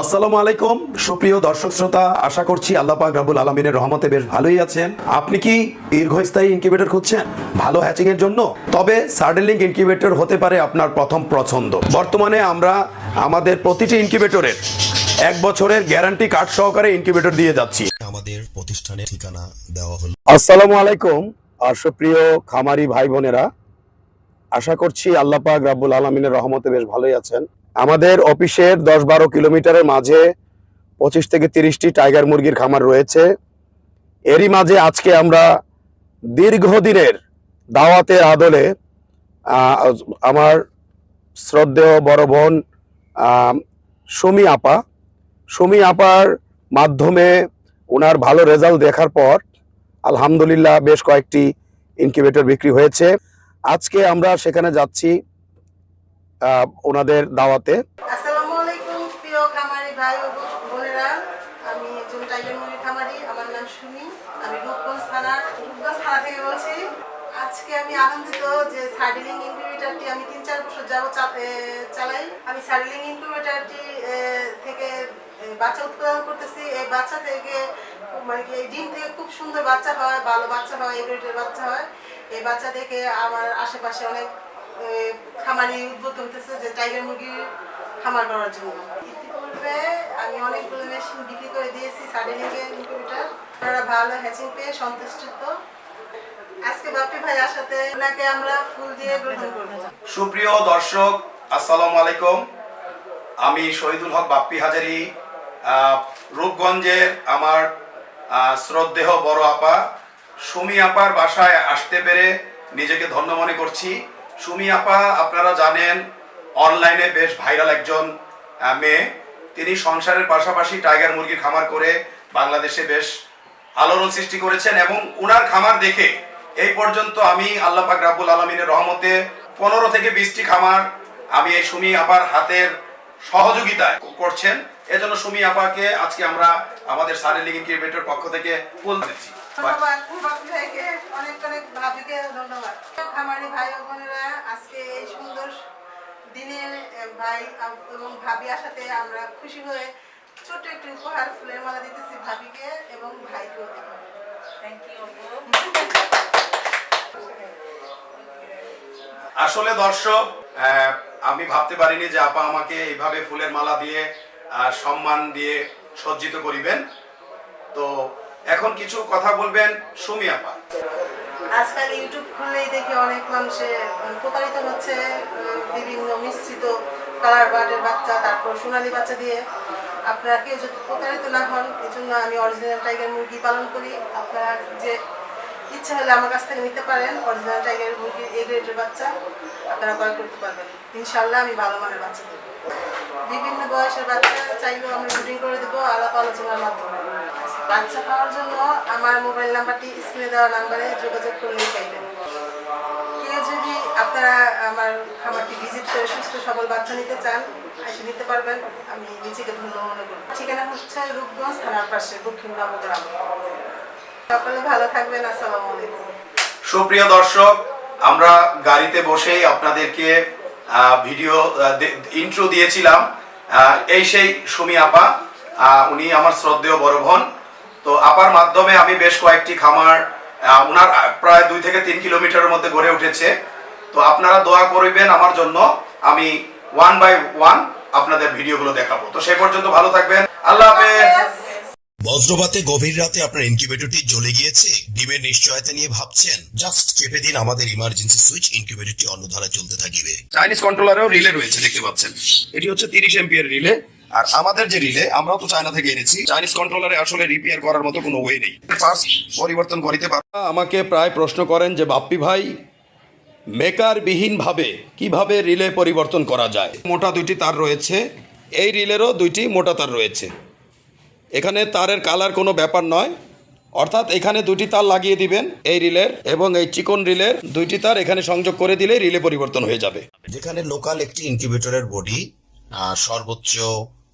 আসসালামু আলাইকুম সুপ্রিয় দর্শক শ্রোতা আশা করছি আল্লাহ পাক রাবুল আলমিনের রহমতে বেশ ভালোই আছেন। আপনি কি দীর্ঘস্থায়ী ইনকিউবেটর খুঁজছেন? ভালো হ্যাচিং এর জন্য? তবে সার্ডেলিং ইনকিউবেটর হতে পারে আপনার প্রথম পছন্দ। বর্তমানে আমরা আমাদের প্রতিটি ইনকিউবেটরের এক বছরের গ্যারান্টি কার্ড সহকারে ইনকিউবেটর দিয়ে যাচ্ছি। আমাদের প্রতিষ্ঠানের ঠিকানা দেওয়া হলো আসসালামু আলাইকুম আর সুপ্রিয় খামারি ভাই বোনেরা আশা করছি আল্লাহ পাক রাব্বুল আলমিনের রহমতে বেশ ভালোই আছেন। আমাদের অফিসের দশ বারো কিলোমিটারের মাঝে পঁচিশ থেকে তিরিশটি টাইগার মুরগির খামার রয়েছে। এরই মাঝে আজকে আমরা দীর্ঘদিনের দাওয়াতের আদলে আমার শ্রদ্ধেয় বড় বোন সুমি আপা। সুমি আপার মাধ্যমে ওনার ভালো রেজাল্ট দেখার পর আলহামদুলিল্লাহ বেশ কয়েকটি ইনকিউবেটর বিক্রি হয়েছে। আজকে আমরা সেখানে যাচ্ছি ওনাদের দাওয়াতে। আজকে আমি আনন্দিত যে ইনকিউবেটরটি আমি তিন চার বছর চালাই। আমি সার্ডিলিং ইনকিউবেটরটি থেকে বাচ্চা উৎপাদন করতেছি। এই বাচ্চা থেকে মানে কি ডিম থেকে খুব সুন্দর বাচ্চা হয়, ভালো বাচ্চা হয় বাচ্চা হয়। এই বাচ্চা থেকে আমার আশেপাশে অনেক খামারি উদ্বুদ্ধ হতেছে যে টাইগার মুরগি খামার করার জন্য। ইতিপূর্বে আমি অনেকগুলো মেশিন বিক্রি করে দিয়েছি সার্ডিনিংয়ের ইনকিউবেটর আপনারা ভালো হ্যাচিং পেয়ে সন্তুষ্ট আজকে বাপি ভাই আসাতে ওনাকে আমরা ফুল দিয়ে গ্রহণ করব। সুপ্রিয় দর্শক, আসসালামু আলাইকুম। আমি শহীদুল হক বাপ্পি হাজারি রূপগঞ্জের আমার শ্রদ্ধেয় বড় আপা। সুমি আপার বাসায় আসতে পেরে নিজেকে ধন্য মনে করছি। সুমি আপা, আপনারা জানেন, অনলাইনে বেশ ভাইরাল একজন মেয়ে। তিনি সংসারের পাশাপাশি টাইগার মুরগির খামার করে বাংলাদেশে বেশ আলোড়ন সৃষ্টি করেছেন এবং উনার খামার দেখে এই পর্যন্ত আমি আল্লাহ পাক রাব্বুল আলমিনের রহমতে পনেরো থেকে বিশটি খামার আমি এই সুমি আপার হাতের সহযোগিতায় করছেন। এজন্য সুমি আপাকে আজকে আমরা আমাদের সারেলিং ইনকিউবেটর পক্ষ থেকে ফুল দিচ্ছি ধন্যবাদ। বাপি ভাইকে অনেক অনেক ভাবিকে ধন্যবাদ। খামারি ভাই বোনেরা আজকে এই সুন্দর দিনে এ, ভাই এবং ভাবি আসাতে আমরা খুশি হয়ে ছোট্ট একটি উপহার ফুলের মালা দিতেছি ভাবিকে এবং ভাইকেও দেবো থ্যাংক ইউ আসলে দর্শক আহ, আমি ভাবতে পারিনি যে আপা আমাকে এইভাবে ফুলের মালা দিয়ে সম্মান দিয়ে সজ্জিত করিবেন। তো এখন কিছু কথা বলবেন সুমি আপা। আজকাল ইউটিউব খুললেই দেখি অনেক মানুষে প্রতারিত হচ্ছে বিভিন্ন মিশ্রিত কালার বার্ডের বাচ্চা, তারপর সোনালী বাচ্চা দিয়ে। আপনারা কেউ যদি প্রতারিত না হন, এই জন্য আমি অরিজিনাল টাইগার মুরগি পালন করি। আপনারা যে ইচ্ছা হলে আমার কাছ থেকে নিতে পারেন অরিজিনাল টাইগার মুরগির এ গ্রেডের বাচ্চা। আপনারা ক্রয় করতে পারবেন। ইনশাল্লাহ আমি ভালো মানের বাচ্চা দেবো। বিভিন্ন বয়সের বাচ্চা চাইলেও আমরা শুটিং করে দেবো আলাপ আলোচনার মাধ্যমে। বাচ্চা পাওয়ার জন্য আমার মোবাইল নাম্বারটি স্ক্রিনে দেওয়া নাম্বারে যোগাযোগ করলেই পাইবেন কেউ যদি আপনারা আমার খামারটি ভিজিট করে সুস্থ সবল বাচ্চা নিতে চান এসে নিতে পারবেন। আমি নিজেকে ধন্য মনে করি। ঠিকানা হচ্ছে রূপগঞ্জ থানার পাশে দক্ষিণ নবগ্রাম সকলে ভালো থাকবেন। আসসালামু আলাইকুম। সুপ্রিয় দর্শক, আমরা গাড়িতে বসেই আপনাদেরকে ভিডিও ইন্ট্রো দিয়েছিলাম। এই সেই সুমি আপা উনি আমার শ্রদ্ধেয় বড় বোন। তো আপার মাধ্যমে আমি বেশ কয়েকটি খামার উনার প্রায় দুই থেকে তিন কিলোমিটারের মধ্যে গড়ে উঠেছে। তো আপনারা দোয়া করবেন আমার জন্য আমি ওয়ান বাই ওয়ান আপনাদের ভিডিওগুলো দেখাবো। তো সেই পর্যন্ত ভালো থাকবেন। আল্লাহ হাফেজ। বজ্রপাতে গভীর রাতে আপনার ইনকিউবেটরটি জ্বলে গিয়েছে। ডিমের নিশ্চয়তা নিয়ে ভাবছেন জাস্ট চেপে দিন আমাদের ইমার্জেন্সি সুইচ ইনকিউবেটরটি অন্য ধারা চলতে থাকিবে। চাইনিজ কন্ট্রোলারেও রিলে রয়েছে দেখতে পাচ্ছেন। এটি হচ্ছে তিরিশ এমপিয়ার রিলে আর আমাদের যে রিলে আমরাও তো চায়না থেকে এনেছি। চাইনিজ কন্ট্রোলারে আসলে রিপেয়ার করার মতো কোনো ওয়ে নেই। পার্টস পরিবর্তন করিতে পার আমাকে প্রায় প্রশ্ন করেন যে বাপ্পি ভাই মেকার বিহীনভাবে কীভাবে রিলে পরিবর্তন করা যায়? মোটা দুইটি তার রয়েছে। এই রিলেরও দুইটি মোটা তার রয়েছে। এখানে তারের কালার কোনো ব্যাপার নয়। অর্থাৎ এখানে দুটি তার লাগিয়ে দিবেন এই রিলের এবং এই চিকন রিলের দুইটি তার এখানে সংযোগ করে দিলে রিলে পরিবর্তন হয়ে যাবে। যেখানে লোকাল একটি ইনকিউবেটরের বডি সর্বোচ্চ